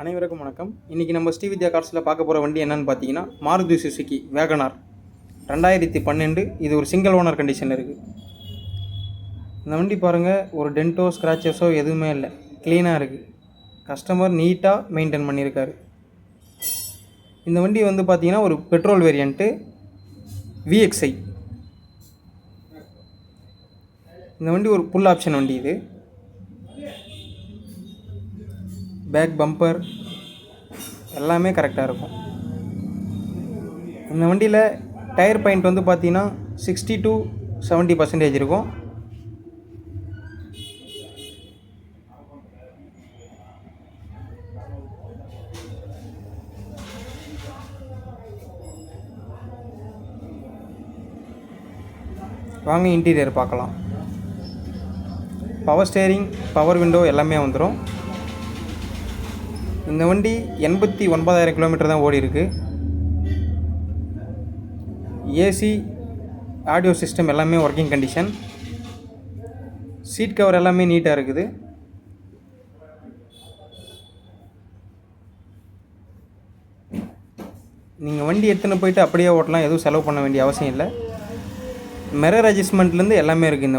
அனைவருக்கும் வணக்கம். இன்றைக்கி நம்ம ஸ்ரீவித்யா கார்ஸில் பார்க்க போகிற வண்டி என்னன்னு பார்த்தீங்கன்னா மாருதி சுசுகி வேகனார். ரெண்டாயிரத்தி பன்னெண்டு இது ஒரு சிங்கிள் ஓனர் கண்டிஷனில் இருக்குது இந்த வண்டி பாருங்கள் ஒரு டென்ட்டோ ஸ்க்ராச்சஸோ எதுவுமே இல்லை. க்ளீனாக இருக்குது கஸ்டமர் நீட்டாக மெயின்டைன் பண்ணியிருக்காரு. இந்த வண்டி வந்து பார்த்தீங்கன்னா ஒரு பெட்ரோல் வேரியண்ட்டு விஎக்ஸ்ஐ இந்த வண்டி ஒரு புல் ஆப்ஷன் வண்டி இது. பேக் பம்பர் எல்லாமே கரெக்டாக இருக்கும். இந்த வண்டியில் டயர் பாயிண்ட் வந்து பார்த்தீங்கன்னா சிக்ஸ்டி டு செவன்ட்டி பர்சன்டேஜ் இருக்கும். வாங்க இன்டீரியர் பார்க்கலாம். பவர் ஸ்டேரிங் பவர் விண்டோ எல்லாமே வந்துடும் இந்த வண்டி எண்பத்தி ஒன்பதாயிரம் கிலோமீட்டர் தான் ஓடி இருக்கு. ஏசி ஆடியோ சிஸ்டம் எல்லாமே ஒர்க்கிங் கண்டிஷன் சீட் கவர் எல்லாமே நீட்டாக இருக்குது. நீங்கள் வண்டி எடுத்துன்னு போயிட்டு அப்படியே ஓட்டலாம் எதுவும் செலவு பண்ண வேண்டிய அவசியம் இல்லை. மிரர் அட்ஜஸ்ட்மெண்ட்லேருந்து எல்லாமே இருக்குது இந்த